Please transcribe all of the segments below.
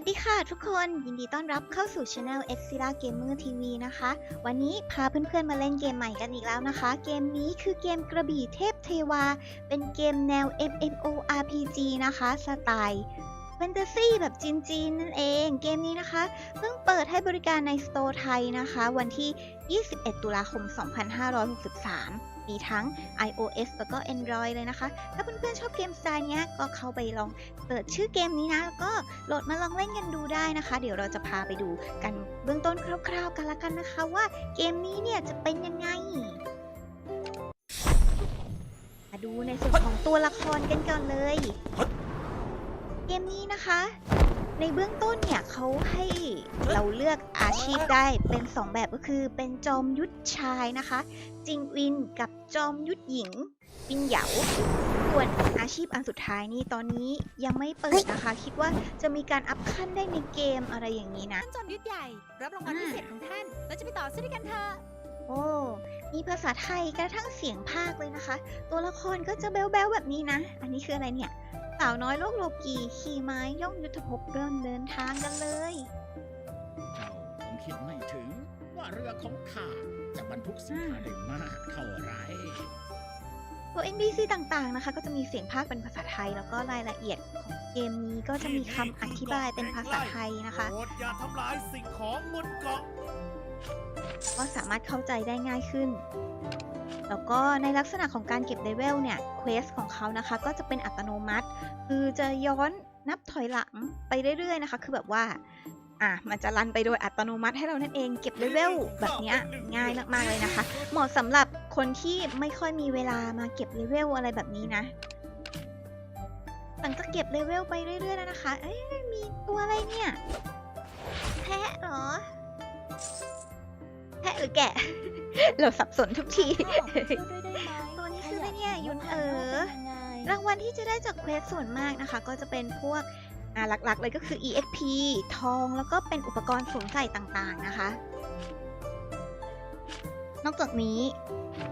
วัสดีค่ะทุกคนยินดีต้อนรับเข้าสู่ช anel e x i l a Gamer TV นะคะ วันนี้พาเพื่อนๆมาเล่นเกมใหม่กันอีกแล้วนะคะ เกมนี้คือเกมกระบี่เทพเทวา เป็นเกมแนว MMORPG นะคะ สไตล์ แฟนตาซีแบบจีนๆนั่นเอง เกมนี้นะคะ เพิ่งเปิดให้บริการในสโตร์ไทยนะคะ วันที่ 21 ตุลาคม 2563 มีทั้ง iOS แล้วก็ Android เลยนะคะ ถ้าเพื่อนๆชอบเกมสไตล์เนี้ยก็เข้าไปลองเปิดชื่อเกมนี้นะ แล้วก็โหลดมาลองเล่นกันดูได้นะคะ เดี๋ยวเราจะพาไปดูกันเบื้องต้นคร่าวๆกันละกันนะคะว่าเกมนี้เนี่ยจะเป็นยังไงมาดูในส่วนของตัวละครกันก่อนเลย เกมนี้นะคะ ในเบื้องต้นเนี่ยเขาให้เราเลือกอาชีพได้เป็น 2 แบบก็คือเป็นจอมยุทธชายนะคะ จิงวินกับจอมยุทธหญิงปินเหยาส่วนอาชีพอันสุดท้ายนี่ตอนนี้ยังไม่เปิดนะคะ คิดว่าจะมีการอัพขั้นได้ในเกมอะไรอย่างนี้นะท่านจอมยุทธใหญ่รับรางวัลพิเศษของท่านแล้วจะไปต่อสู้ด้วยกันเถอะโอ้มีภาษาไทยกระทั่งเสียงภาคเลยนะคะ ตัวละครก็จะแบ๊วๆแบบนี้นะ อันนี้คืออะไรเนี่ย สาวน้อยโลกโลกีขี่ม้าย่องยุทธภพเดินเดินทางกันเลย เจ้าคงคิดไม่ถึง ว่าเรือของข้าจะบรรทุกสินค้าได้มากเท่าไหรตัว NPC ต่างๆ นะคะ ก็จะมีเสียงภาคเป็นภาษาไทย แล้วก็รายละเอียดของเกมนี้ก็จะมีคำอธิบายเป็นภาษาไทยนะคะ โปรดอย่าทำลายสิ่งของบนเกาะ ก็สามารถเข้าใจได้ง่ายขึ้น แล้วก็ในลักษณะของการเก็บเลเวลเนี่ยเควสของเขานะคะก็จะเป็นอัตโนมัติ คือจะย้อนนับถอยหลังไปเรื่อยๆนะคะ คือแบบว่าอะมันจะรันไปโดยอัตโนมัติให้เรานั่นเองเก็บเลเวลแบบนี้ง่ายมากๆเลยนะคะ เหมาะสำหรับคนที่ไม่ค่อยมีเวลามาเก็บเลเวลอะไรแบบนี้นะหลังจากเก็บเลเวลไปเรื่อยๆแล้วนะคะ เอ้ยมีตัวอะไรเนี่ยแพะเหรอแพะหรือแกะเราสับสนทุกที ตัวนี้คืออะไรเนี่ยยุนเอ๋อรางวัลที่จะได้จากเควสส่วนมากนะคะ ก็จะเป็นพวกอ่าหลักๆเลยก็คือ EXP ทองแล้วก็เป็นอุปกรณ์สวมใส่ต่างๆนะคะ นอกจากนี้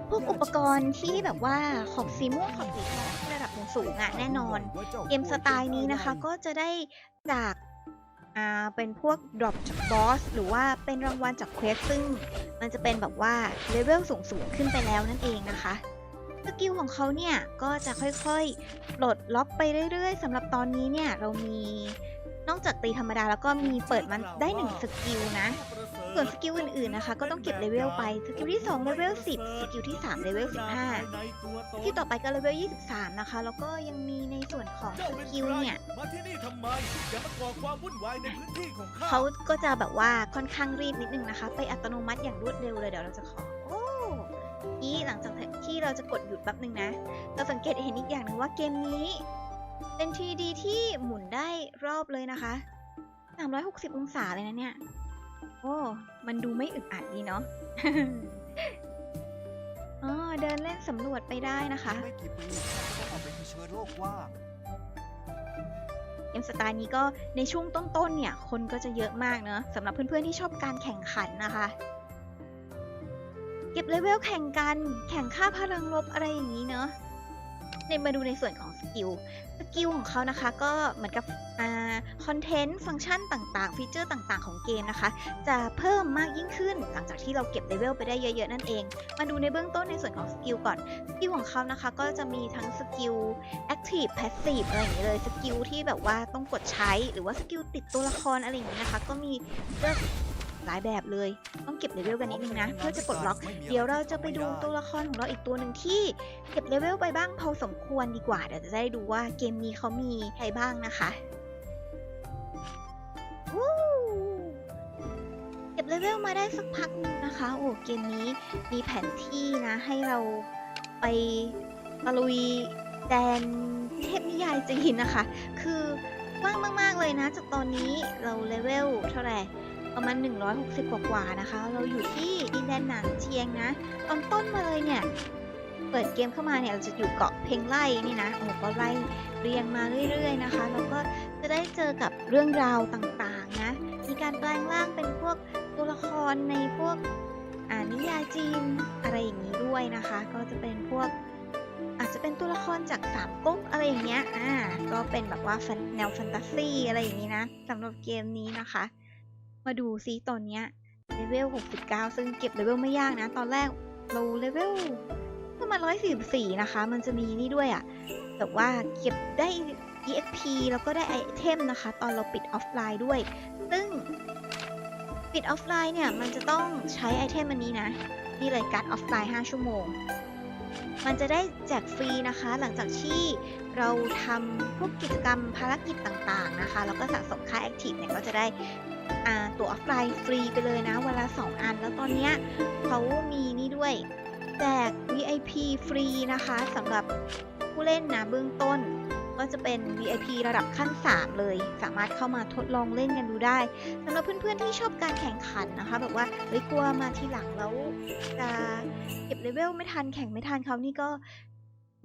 พวกอุปกรณ์ที่แบบว่าขอบสีม่วงขอบสีทองที่ระดับสูงๆอะแน่นอน เกมสไตล์นี้นะคะก็จะได้จากอ่าเป็นพวก drop จากบอสหรือว่าเป็นรางวัลจากเควสซึ่ง มันจะเป็นแบบว่าเลเวลสูงสูงขึ้นไปแล้วนั่นเองนะคะสกิลของเขาเนี่ยก็จะค่อยๆ ปลดล็อกไปเรื่อยๆสำหรับตอนนี้เนี่ยเรามี นอกจากตีธรรมดาแล้วก็มีเปิดมันได้หนึ่งสกิลนะ ส่วนสกิลอื่นๆนะคะ ก็ต้องเก็บเลเวลไป สกิลที่2เลเวล10 สกิลที่3เลเวล15 สกิลต่อไปก็เลเวล23 นะคะ แล้วก็ยังมีในส่วนของสกิลเนี่ยเขาก็จะแบบว่าค่อนข้างรีบนิดนึงนะคะ ไปอัตโนมัติอย่างรวดเร็วเลยเดี๋ยวเราจะขอโอ้นี่หลังจากที่เราจะกดหยุดแป๊บนึงนะเราสังเกตเห็นอีกอย่างหนึ่งว่าเกมนี้ เป็น 3D ที่หมุนได้รอบเลยนะคะ 360 องศาเลยนะเนี่ย โอ้ มันดูไม่อึดอัดดีเนาะอ๋อเดินเล่นสำรวจไปได้นะคะ ไม่กี่ปีก็ออกไปเผชิญโลกว่างเกมสไตล์นี้ก็ในช่วงต้นๆเนี่ย คนก็จะเยอะมากเนอะสำหรับเพื่อนๆที่ชอบการแข่งขันนะคะ เก็บเลเวลแข่งกัน แข่งค่าพลังลบอะไรอย่างนี้เนอะในมาดูในส่วนของ กิล สกิลของเขานะคะก็เหมือนกับคอนเทนต์ ฟังก์ชันต่างๆ ฟีเจอร์ต่างๆ ของเกมนะคะ จะเพิ่มมากยิ่งขึ้น หลังจากที่เราเก็บเลเวลไปได้เยอะๆ นั่นเอง มาดูในเบื้องต้นในส่วนของสกิลก่อน สกิลของเขานะคะก็จะมีทั้งสกิล Active Passive อะไรอย่างนี้เลย สกิลที่แบบว่าต้องกดใช้ หรือว่าสกิลติดตัวละครอะไรอย่างนี้นะคะ ก็มีเลือก หลายแบบเลย ต้องเก็บเลเวลกันนิดนึงนะ เพื่อจะปลดล็อก เดี๋ยวเราจะไปดูตัวละครของเราอีกตัวหนึ่งที่ เก็บเลเวลไปบ้างพอสมควรดีกว่าเดี๋ยวจะได้ดูว่าเกมนี้เขามีใครบ้างนะคะวู้เก็บเลเวลมาได้สักพักหนึงนะคะ โอ้เกมนี้มีแผนที่นะ ให้เราไปตะลุยแดนเทพนิยายจีนนะคะ คือว่างมาก ๆ เลยนะ จากตอนนี้เราเลเวลเท่าไหร่ ประมาณ 160 กว่าๆนะคะ เราอยู่ที่ดินแดนหนานเชียงนะ ตอนต้นมาเลยเนี่ย เปิดเกมเข้ามาเนี่ยเราจะอยู่เกาะเพลงไล่นี่นะโอ้ก็ไล่เรียงมาเรื่อยๆนะคะ แล้วก็จะได้เจอกับเรื่องราวต่างๆนะ มีการแปลงร่างเป็นพวกตัวละครในพวกอ่านิยายจีนอะไรอย่างนี้ด้วยนะคะ ก็จะเป็นพวกอาจจะเป็นตัวละครจากสามก๊กอะไรอย่างเงี้ย อ่า ก็เป็นแบบว่าแนวแฟนตาซีอะไรอย่างนี้นะสำหรับเกมนี้นะคะ มาดูซิตอนเนี้ยเลเวล 69 ซึ่งเก็บเลเวลไม่ยากนะ ตอนแรกเราเลเวลประมาณ144 นะคะ มันจะมีนี่ด้วยอะ่ะแบบว่าเก็บได้ EXP แล้วก็ได้ไอเทมนะคะ ตอนเราปิดออฟไลน์ด้วย ซึ่งปิดออฟไลน์เนี่ย มันจะต้องใช้ไอเทมอันนี้นะ นี่เลยการ์ดออฟไลน์ 5 ชั่วโมง มันจะได้แจกฟรีนะคะ หลังจากที่เราทำพวกกิจกรรมภารกิจต่างๆนะคะ แล้วก็สะสมค่าแอคทีฟเนี่ยก็จะได้ ตัวออฟไลน์ฟรีไปเลยนะเวนลา2อัน แล้วตอนนี้เขามีนี่ด้วยแจก VIP ฟรีนะคะสำหรับผู้เล่นนะเบื้องต้น ก็จะเป็น VIP ระดับขั้น 3 เลย สามารถเข้ามาทดลองเล่นกันดูได้สำหรับเพื่อนๆที่ชอบการแข่งขันนะคะ แบบว่าเฮ้ยกลัวมาทีหลังแล้วจะเก็บเลเวลไม่ทันแข่งไม่ทันเขานี่ก็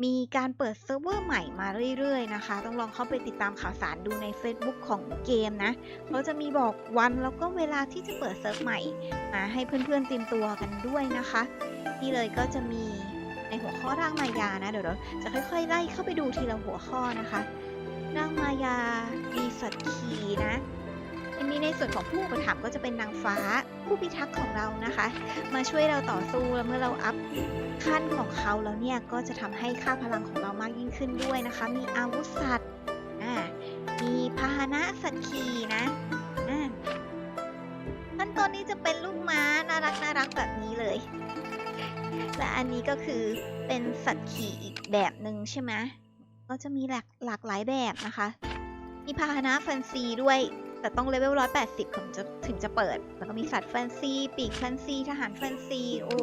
มีการเปิดเซิร์ฟเวอร์ใหม่มาเรื่อยๆนะคะ ต้องลองเข้าไปติดตามข่าวสารดูใน Facebook ของเกมนะเขาจะมีบอกวันแล้วก็เวลาที่จะเปิดเซิร์ฟใหม่มาให้เพื่อนๆเตรียมตัวกันด้วยนะคะ นี่เลยก็จะมีในหัวข้อร่างมายานะ เดี๋ยวเราจะค่อยๆไล่เข้าไปดูทีละหัวข้อนะคะ ร่างมายามีสัตว์ขีนะ มีในส่วนของผู้อุปถัมภ์ก็จะเป็นนางฟ้าผู้พิทักษ์ของเรานะคะ มาช่วยเราต่อสู้แล้วเมื่อเราอัพขั้นของเขาแล้วเนี่ยก็จะทำให้ค่าพลังของเรามากยิ่งขึ้นด้วยนะคะ มีอาวุธสัตว์มีพาหนะสัตว์ขี่นะขั้นตอนนี้จะเป็นลูกม้าน่ารักน่ารักแบบนี้เลย และอันนี้ก็คือเป็นสัตว์ขี่อีกแบบหนึ่งใช่ไหมก็จะมีหลากหลากหลายแบบนะคะ มีพาหนะแฟนซีด้วย แต่ต้องเลเวล180ถึงจะถึงจะเปิด แล้วก็มีสัตว์แฟนซีปีกแฟนซีทหารแฟนซีโอ้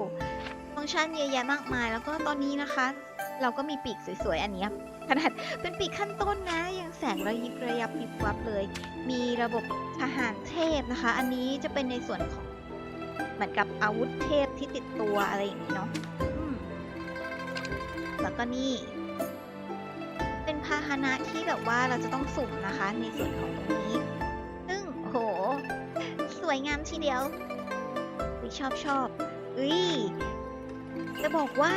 ฟังก์ชันเยอะแยะมากมาย แล้วก็ตอนนี้นะคะ เราก็มีปีกสวยๆ อันนี้ขนาดเป็นปีกขั้นต้นนะยังแสงระยิบระยับวิบวับเลย มีระบบทหารเทพนะคะ อันนี้จะเป็นในส่วนของเหมือนกับอาวุธเทพที่ติดตัวอะไรอย่างนี้เนาะแล้วก็นี่ เป็นพาหนะที่แบบว่าเราจะต้องสุ่มนะคะ ในส่วนของตรงนี้ วยงามทีเดียวอุ๊ยชอบชอบอุ้ยจะบอกว่า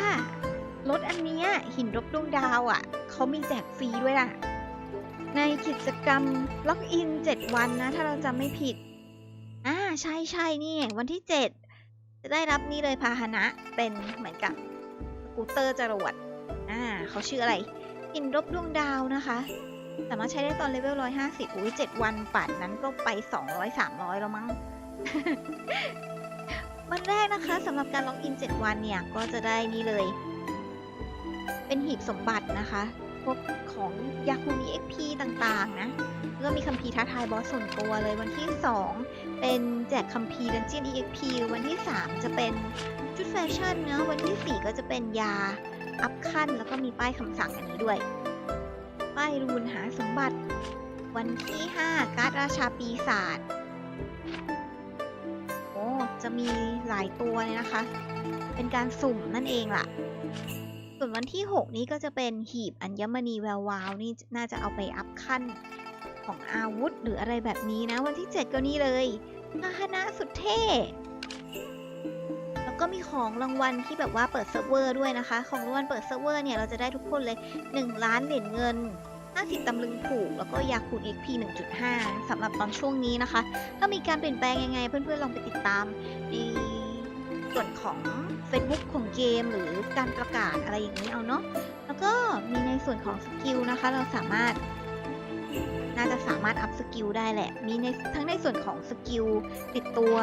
รถอันเนี้ยหินรบดวงดาวอะ่ะเขามีแจกฟรีด้วยล่ะ ในกิจกรรมล็อกอิน 7 วันนะ ถ้าเราจำไม่ผิด อ่าใช่ใช่นี่ วันที่ 7 จะได้รับนี่เลยพาหนะเป็นเหมือนกับกูเตอร์จรวดอ่าเขาชื่ออะไรหินรบดวงดาวนะคะ สามารถใช้ได้ตอนเลเวล150อุ้ย7วันป่านนั้นก็ไป 200 300 แล้วมั้ง วันแรกนะคะสำหรับการล็อกอิน 7 วันเนี่ย ก็จะได้นี่เลย เป็นหีบสมบัตินะคะ พวกของยาคูมี XP ต่างๆ นะ แล้วก็มีคัมภีร์ท้าทายบอสส่วนตัวเลยวันที่ 2 เป็นแจกคัมภีร์ Dungeon EXP วันที่ 3 จะเป็นชุดแฟชั่นเนาะวันที่ 4 ก็จะเป็นยาอัพขั้น แล้วก็มีป้ายคำสั่งอันนี้ด้วย ป้ายรูนหาสมบัติ วันที่ 5 การ์ดราชาปีศาจ จะมีหลายตัวเลยนะคะ เป็นการสุ่มนั่นเองล่ะ ส่วนวันที่ 6 นี้ก็จะเป็นหีบอัญมณีแวววาวนี่น่าจะเอาไปอัพขั้นของอาวุธหรืออะไรแบบนี้นะ วันที่ 7 ก็นี่เลยพาหนะสุดเท่แล้วก็มีของรางวัลที่แบบว่าเปิดเซิร์ฟเวอร์ด้วยนะคะ ของรางวัลเปิดเซิร์ฟเวอร์เนี่ยเราจะได้ทุกคนเลย 1 ล้านเหรียญเงิน 50 ตำลึงผูก แล้วก็ยาคูณ XP 1.5 สำหรับตอนช่วงนี้นะคะ ถ้ามีการเปลี่ยนแปลงยังไง เพื่อนๆ ลองไปติดตามในส่วนของ Facebook ของเกมหรือการประกาศอะไรอย่างนี้เอาเนาะ แล้วก็มีในส่วนของสกิลนะคะ เราสามารถน่าจะสามารถอัพสกิลได้แหละ มีในทั้งในส่วนของสกิลติดตัว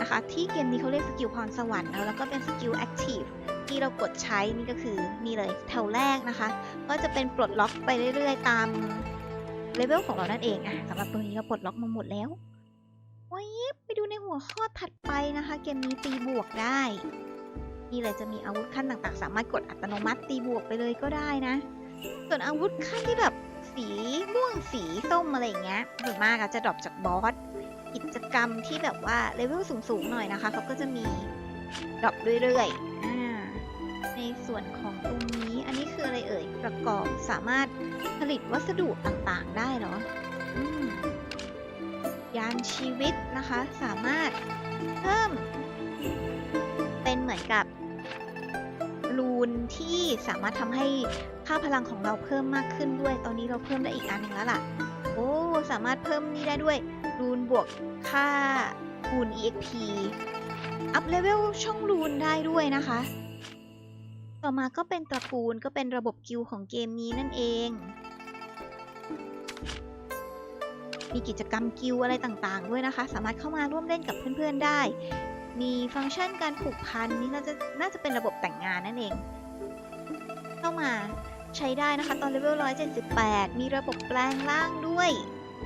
นะคะ ที่เกมนี้เขาเรียกสกิลพรสวรรค์นะแล้วก็เป็นสกิลแอคทีฟ ที่เรากดใช้นี่ก็คือนี่เลยแถวแรกนะคะ ก็จะเป็นปลดล็อกไปเรื่อยๆ ตามเลเวลของเรานั่นเองอะสำหรับตัวนี้เราปลดล็อกมาหมดแล้วว้ยไปดูในหัวข้อถัดไปนะคะ เกมนี้ตีบวกได้ นี่เลยจะมีอาวุธขั้นต่างๆ สามารถกดอัตโนมัติตีบวกไปเลยก็ได้นะ ส่วนอาวุธขั้นที่แบบสีม่วงสีส้มอะไรอย่างเงี้ยส่วนมากจะดรอปจากบอสกิจกรรมที่แบบว่าเลเวลสูงๆหน่อยนะคะเขาก็จะมีดรอปเรื่อยๆ ส่วนของตรงนี้ อันนี้คืออะไรเอ่ย ประกอบสามารถผลิตวัสดุต่างๆ ได้เหรออยานชีวิตนะคะ สามารถเพิ่ม เป็นเหมือนกับรูนที่สามารถทำให้ค่าพลังของเราเพิ่มมากขึ้นด้วย ตอนนี้เราเพิ่มได้อีกอันหนึ่งแล้วล่ะ โอ้ สามารถเพิ่มนี่ได้ด้วยรูนบวกค่าคูณ EXP อัพเลเวลช่องรูนได้ด้วยนะคะ ต่อมาก็เป็นตระกูลก็เป็นระบบกิลของเกมนี้นั่นเอง มีกิจกรรมกิลอะไรต่างๆ ด้วยนะคะ สามารถเข้ามาร่วมเล่นกับเพื่อนๆได้ มีฟังก์ชันการผูกพันนี่น่าจะน่าจะเป็นระบบแต่งงานนั่นเอง เข้ามาใช้ได้นะคะ ตอนเลเวล 178 มีระบบแปลงร่างด้วย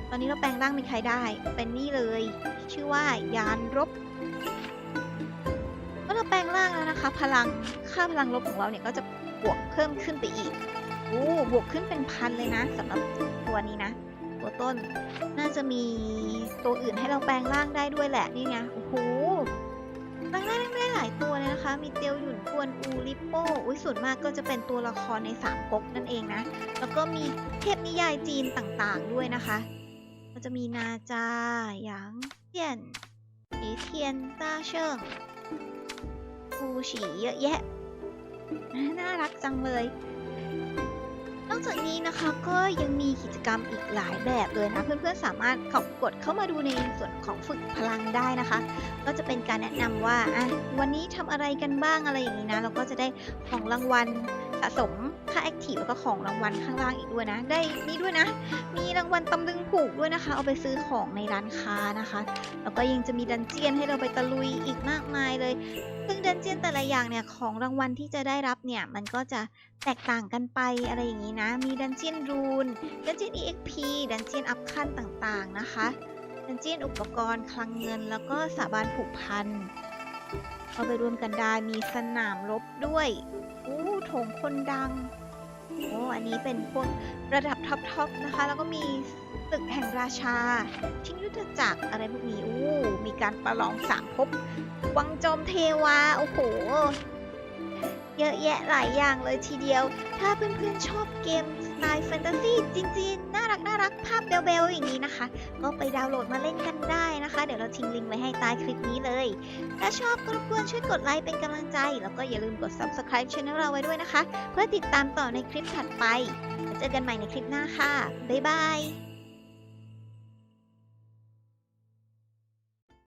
ตอนนี้เราแปลงร่างเป็นใครได้ เป็นนี่เลย ชื่อว่ายานรบ นะคะพลังค่าพลังลบของเราเนี่ยก็จะบวกเพิ่มขึ้นไปอีกโอ้บวกขึ้นเป็นพันเลยนะสำหรับตัวนี้นะ ตัวต้นน่าจะมีตัวอื่นให้เราแปลงร่างได้ด้วยแหละนี่ไงโอ้โหแปลงร่างได้หลายตัวเลยนะคะ มีเตียวหยุ่นกวนอูริปโป้อุ้ยส่วนมากก็จะเป็นตัวละครในสามก๊กนั่นเองนะ แล้วก็มีเทพนิยายจีนต่างๆด้วยนะคะก็จะมีนาจาหยางเทียนอีเทียนต้าเชิง ฟูฉีเยอะแยะ น่ารักจังเลย นอกจากนี้นะคะก็ยังมีกิจกรรมอีกหลายแบบเลยนะ เพื่อนๆสามารถขอบกดเข้ามาดูในส่วนของฝึกพลังได้นะคะ ก็จะเป็นการแนะนำว่าอะวันนี้ทำอะไรกันบ้างอะไรอย่างนี้นะเราก็จะได้ของรางวัลสะสมค่าแอคทีฟแล้วก็ของรางวัลข้างล่างอีกด้วยนะ ได้นี่ด้วยนะ มีรางวัลตำลึงผูกด้วยนะคะ เอาไปซื้อของในร้านค้านะคะ แล้วก็ยังจะมีดันเจียนให้เราไปตะลุยอีกมากมายเลย ซึ่งดันเจียนแต่ละอย่างเนี่ยของรางวัลที่จะได้รับเนี่ยมันก็จะแตกต่างกันไปอะไรอย่างนี้นะ มีดันเจียนรูน ดันเจียน EXP ดันเจียนอัพขั้นต่างๆนะคะ ดันเจียนอุปกรณ์คลังเงิน แล้วก็สาบานผูกพันเข้าไปร่วมกันได้ มีสนามรบด้วยอู้โถงคนดัง โอ้อันนี้เป็นพวกระดับท็อปทอปนะคะ แล้วก็มีตึกแห่งราชา ชิงยุทธจักรอะไรพวกนี้อู้มีการประลองสามภพ วังจอมเทวา โอ้โห เยอะแยะหลายอย่างเลยทีเดียว ถ้าเพื่อนๆชอบเกมสไตล์แฟนตาซีจีนๆน่ารักน่ารักภาพเบลๆอย่างนี้นะคะ ก็ไปดาวน์โหลดมาเล่นกันได้นะคะ เดี๋ยวเราทิ้งลิงก์ไว้ให้ใต้คลิปนี้เลย ถ้าชอบก็รบกวนช่วยกดไลค์เป็นกำลังใจ แล้วก็อย่าลืมกด subscribe channel เราไว้ด้วยนะคะ เพื่อติดตามต่อในคลิปถัดไป เจอกันใหม่ในคลิปหน้าค่ะ บ๊ายบาย